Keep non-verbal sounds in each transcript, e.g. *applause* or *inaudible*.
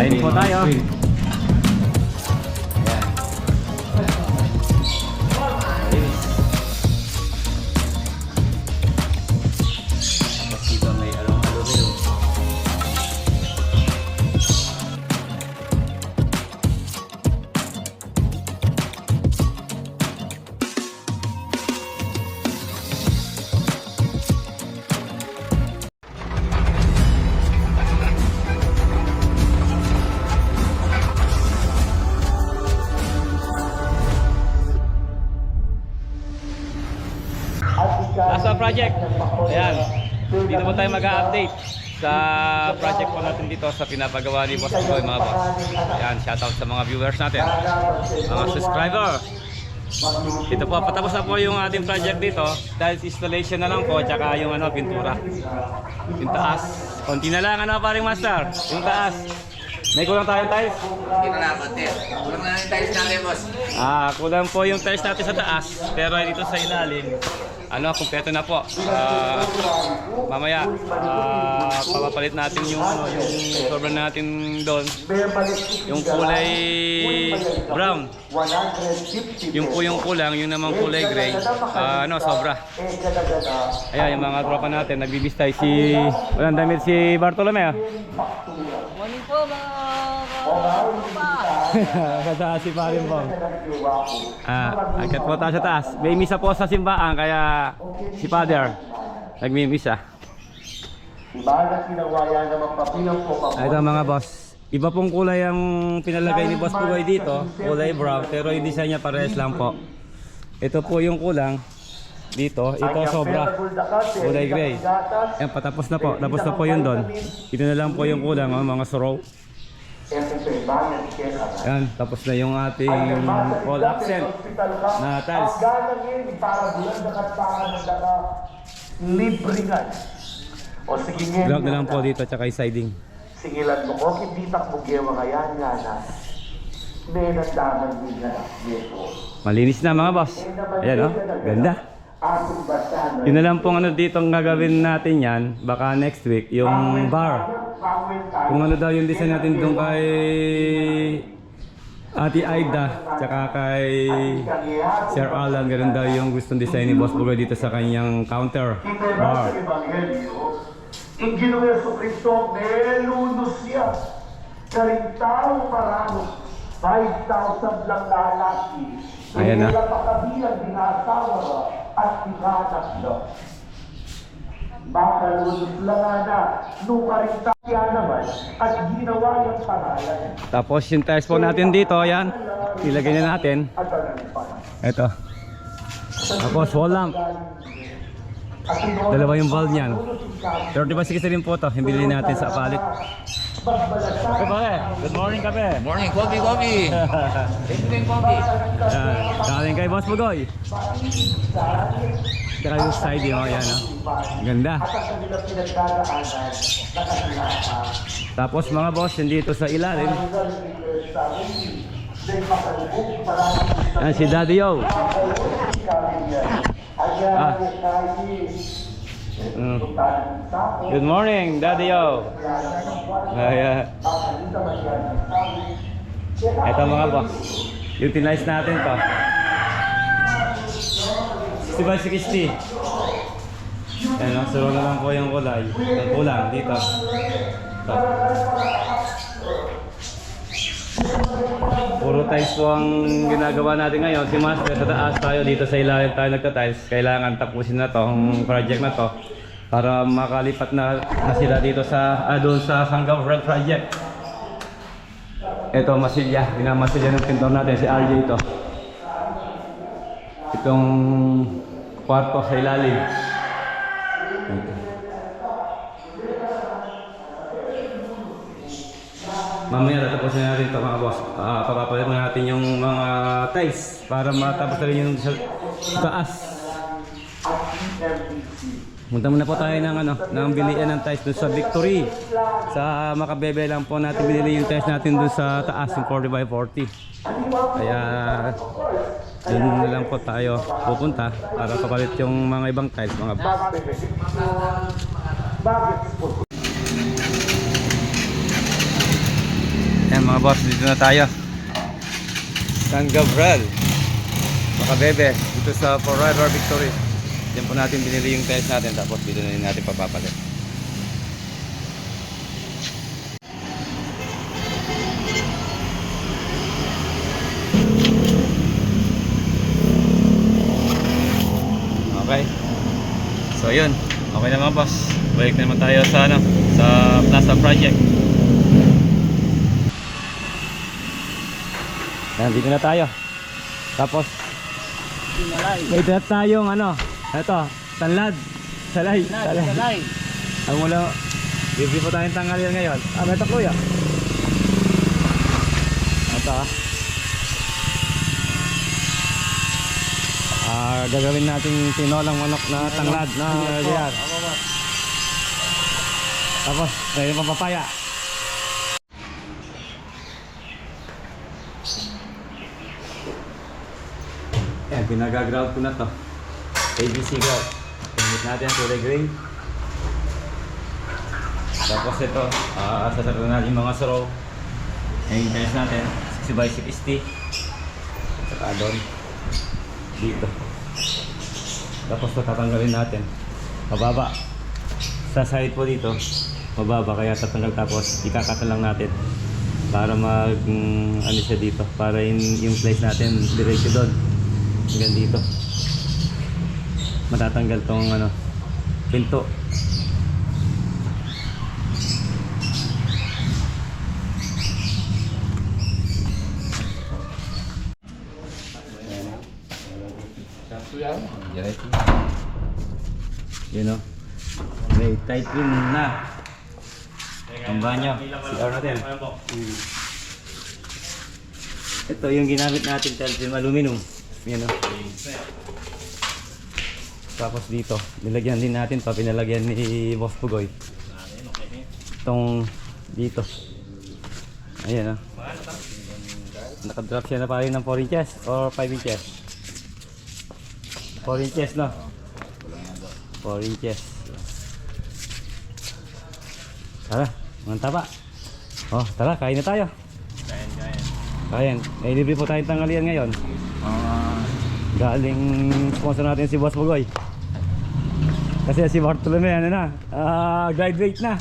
Kain po tayo. Ayan. Linis. Project. Ayan. Dito po tayo mag-update sa project po natin dito sa pinapagawa ni Boss Boy mga boss. Ayan, shoutout sa mga viewers natin. Mga subscriber. Ito po, patapos na po yung ating project dito. Dahil installation na lang po, tsaka yung ano, pintura. Yung taas. Konti na lang, ano paring master? Yung taas. May kulang tayong tiles? Hindi na lang, konti. Kulang na yung tiles natin, boss. Ah, kulang po yung tiles natin sa taas, pero dito sa ilalim, ano, kumpleto na po. Ah, mamaya, ah, papapalit natin yung ano, yung sobrang natin doon. Yung kulay brown. Yung po yung kulang, yung naman kulay gray. Ah, ano, sobra. Ayan, yung mga tropa natin, nagbibistay si, walang damit si Bartolome. ah. Morning po mga. Kasama si Paring Bong. Ah, agad po tayo sa taas. May misa po sa simbaan kaya si Father nagmimisa. Ah, Ito mga boss. Iba pong kulay ang pinalagay ni Boss Pugoy dito. Kulay brown pero yung design niya parehas lang po. Ito po yung kulang dito. Ito sobra. Kulay gray. Yan, patapos na po. Tapos na po yun doon. Ito na lang po yung kulang, oh, mga sorow. Yan, tapos na yung ating wall accent na tiles. Nga. O sige nga. Block na lang po dito tsaka yung siding. Singilan mo ko, hindi takbo gewa kaya nga na. May nagdaman din na. Malinis na mga boss. Ayan oh, ganda. Basta Yun na lang pong ano dito ang gagawin natin yan. Baka next week, yung bar. Kung ano daw yung design natin doon kay Ate Aida, tsaka kay Sir Alan, ganun daw yung gustong design ni Boss Bugoy dito sa kanyang counter bar. Ang Ginoong Yeso Cristo, melunos siya. Karintao marano, 5,000 lang lalaki. Ayan na. Hindi pa kabilang dinasawa at tinanak na. Baka lang na, nung karintaya naman, at ginawa yung pangalan. Tapos yung tiles po natin dito, yan. Ilagay na natin. Ito. Tapos wall lamp. Dalawa yung valve niyan. 3560 rin po to. Binili natin sa palit. Kape good morning kape. Morning, coffee, coffee. *laughs* You, coffee. Yan, galing kay Boss Bugoy. Tsaka yung side yun, yan oh. Ganda. Tapos mga boss, hindi ito sa ilalim. Yan si Daddy Yo. Ah. Mm. Good morning, Daddy Yo. Ayan. Ito mga boss. Utilize natin to. 60 by 60. Ayan, no? suro na lang po yung kulay. Ang kulang dito. Ito. Puro tiles po ang ginagawa natin ngayon. Si Master sa taas tayo, dito sa ilalim tayo nagta-tiles. Kailangan tapusin na to, ang project na to. Para makalipat na, na sila dito sa, ah, doon sa Sanggaw Red Project. Ito, masilya. Pinamasilya ng pintor natin, si RJ ito. Itong kwarto sa ilalim. Mamaya tatapusin natin ito mga boss. Uh, papapalit mo natin yung mga tiles para matapos na rin yung sa, taas. Punta muna po tayo ng ano, ng bilian ng tiles dun sa Victory. Sa Makabebe lang po natin binili yung tiles natin dun sa taas, yung 40 by 40. Kaya dun na lang po tayo pupunta para kapalit yung mga ibang tiles mga boss. Ayan mga boss, dito na tayo. San Gabriel. Mga bebe, dito sa Forever Victory. Diyan po natin binili yung test natin tapos dito na rin natin papapalit. Okay. So yun, okay na mga boss. Balik na naman tayo sa ano, sa Plaza Project. Yan, dito na tayo. Tapos, may dito tayong ano, ito, tanlad. Salay, salay. Salay. Ang mula, review po tayong tanggalin ngayon. Ah, may ito kuya. Ito ah. Ah, gagawin natin tinolang manok na tanglad na diyan. Tapos, ngayon pa pinagaground ko na to. ABC ground. Gamit natin ang kulay green. Tapos ito, uh, sasarado natin yung mga. Yung test natin, 60 by 60. Saka doon. Dito. Tapos tatanggalin natin. Mababa. Sa side po dito, mababa kaya tatanggal tapos ikakata lang natin para mag mm, ano siya dito para in, yung place natin diretso doon hanggang dito matatanggal tong ano pinto Yun o. May tight na. Ang banyo. CR natin. Ito yung ginamit natin rim aluminum. Yan o. Tapos dito, nilagyan din natin to, pinalagyan ni Boss Pugoy. Itong dito. Ayan o. Nakadrop siya na pa rin ng 4 inches or 5 inches. 4 inches no? 4 inches. Tara, mga taba. Oh, tara, kain na tayo. Kain, kain. Kain. May libre po tayong tanghalian ngayon. Galing sponsor natin si Boss Bugoy. Kasi si Bartolome, ano na, ah, graduate na.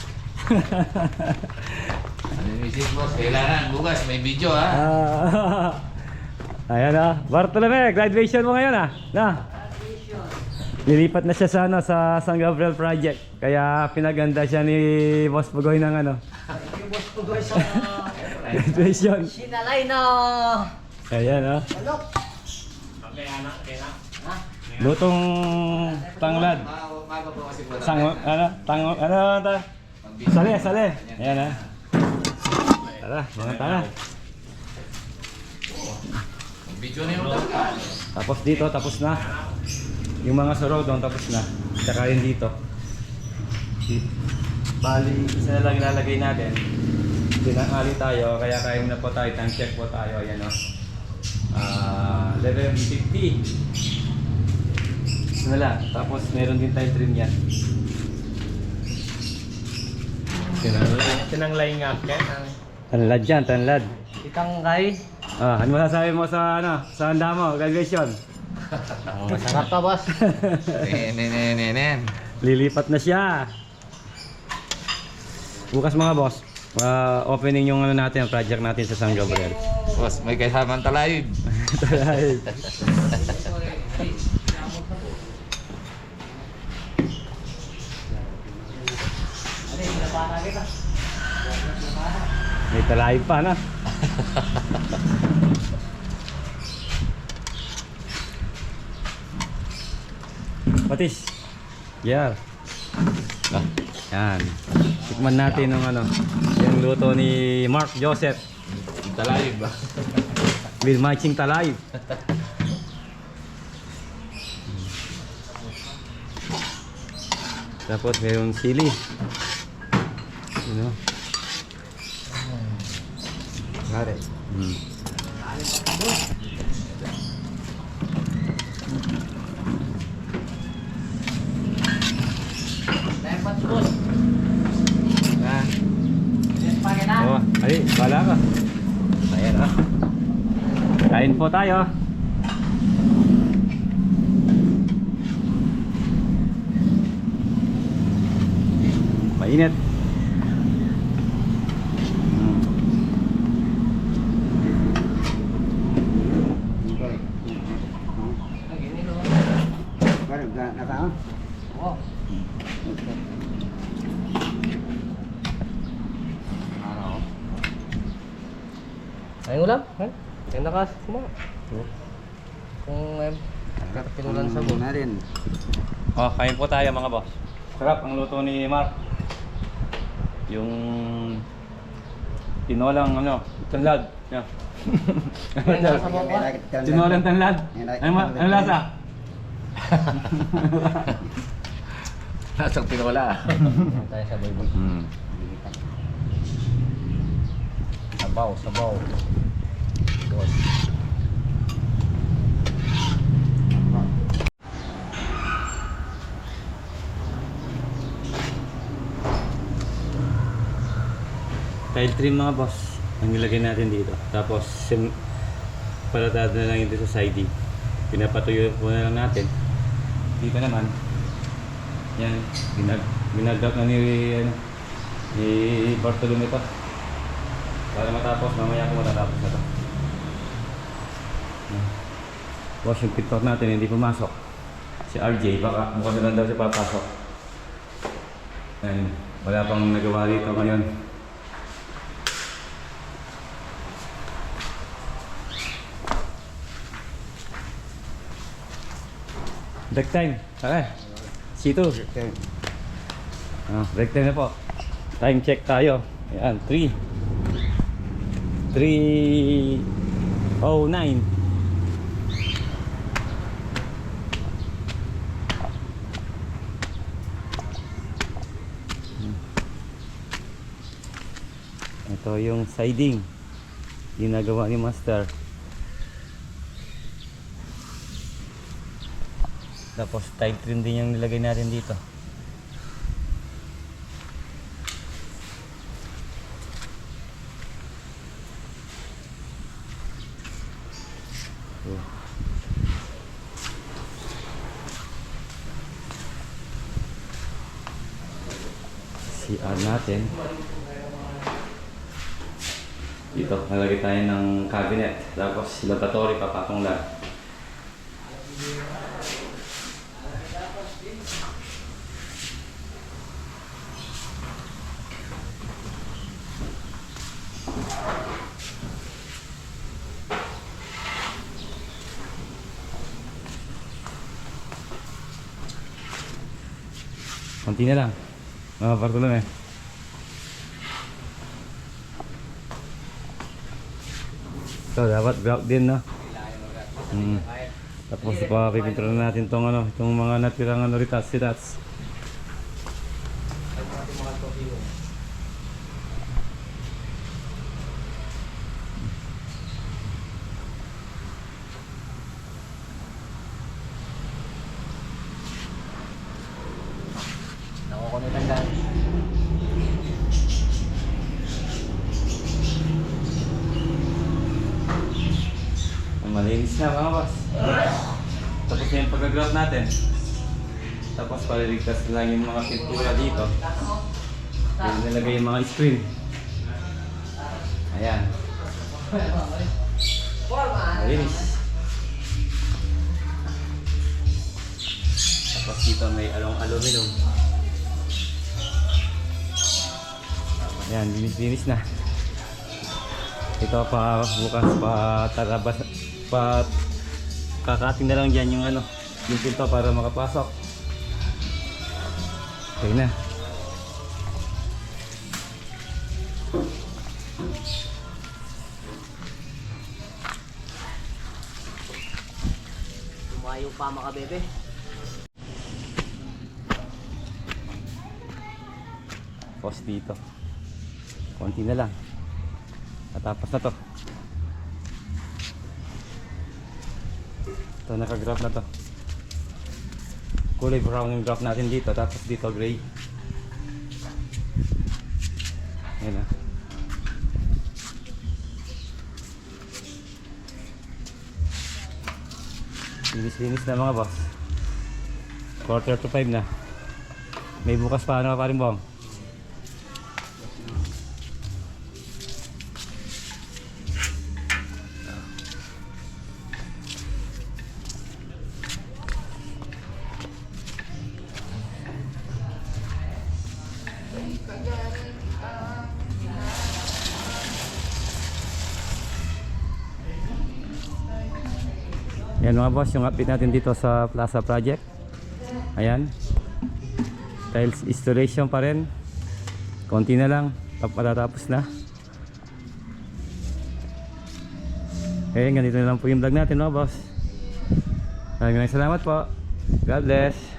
Ano yung isip boss? Kailangan bukas may video ha. Ah, *laughs* ayan ah. Bartolome, graduation mo ngayon ah. Na. Lilipat na siya sa ano sa San Gabriel Project. Kaya pinaganda siya ni Boss Pugoy ng ano. Yung boss guys sa *laughs* Graduation. sinalay na. Ayan ah. Manok. Lutong tanglad. Maga po kasi po. Sang ano, tang ano ta? Sale, sale. Ayan ah. Tara, mga tara. Video na yung Tapos dito, tapos na. Yung mga suro doon, tapos na. Tsaka yun dito. Bali, isa na lang ilalagay natin. Tinangali tayo, kaya kaya na po tayo, time check po tayo. Ayan o. Ah, 11.50. Isa na lang. Tapos meron din tayo trim yan. Tinanglay. Tinanglay nga, Ken. Tanlad yan, tanlad. Itang kay. Ah, ano masasabi mo sa ano, sa handa mo, graduation? *laughs* Masarap ka boss. *laughs* Nenenenenen. Lilipat na siya. Bukas mga boss, ah, opening yung ano natin, project natin sa San Gabriel. Boss, may kasamang talayib. Taray. May talay pa na. Patis. Yeah. Ah, Yan. Tikman natin ng ano, yung luto ni Mark Joseph talayib ba? With matching talay. Tapos mayroong sili. You know? Pare. Hmm. Dapat boss. Ah, Yes, pake na. Oh, ay, bala ka. Kain po tayo. Mainit. Ayun ulam, ha? Ayun nakas, kuma. Kung um, pinulan sa buo. Oh, kain po tayo mga boss. Sarap ang luto ni Mark. Yung tinolang ano, tanlad. Yeah. Tinolang tanlad. Ano, ma- ano lasa? *laughs* Nasang tinola. Tayo sa boy boy. Hmm. Sabaw, sabaw. Boss. Tile trim mga boss. Ang nilagay natin dito. Tapos sim palatado na lang ito sa siding. Pinapatuyo po na lang natin. Dito naman. Yan. Binag binagdak na ni ano, ni Bartolome ito. Para matapos, mamaya ko matatapos na to. Yan. Boss, yung pintor natin hindi pumasok. Si RJ, baka mukhang na lang daw siya papasok. Yan. Wala pang nagawa dito ngayon. Break time. Tara. C2. Ah, break time na po. Time check tayo. Ayan, 3. 3 Ito yung siding. Ginagawa ni Master. Tapos type trim din yung nilagay natin dito. So. CR natin. Dito, nalagay tayo ng cabinet. Tapos laboratory, papatong lang. Konti na lang. Mga Bartolome. So, dapat grout din, no? Hmm. Tapos pa pipintura na natin tong ano, itong mga natirang ano ritats, ritats. Na mga. Tapos na yung pag-grout natin. Tapos paliligtas lang yung mga pintura dito. Yung nilagay yung mga screen. Ayan. Malinis. Tapos dito may along aluminum. Ayan, linis-linis na. Ito pa bukas pa tarabas pa kakating na lang dyan yung ano yung pinto para makapasok. Okay na. Tumayo pa mga bebe. Post dito. Konti na lang. Natapos na to. Ito, nakagraph na to. Kulay brown yung graph natin dito, tapos dito gray. Ayan na. Linis-linis na mga boss. Quarter to five na. May bukas pa ano pa rin bong? Boss, yung update natin dito sa Plaza Project. Ayan. Tiles installation pa rin. Konti na lang. Tap- Matatapos na. Eh, ganito na lang po yung vlog natin mga boss. Maraming salamat po. God bless.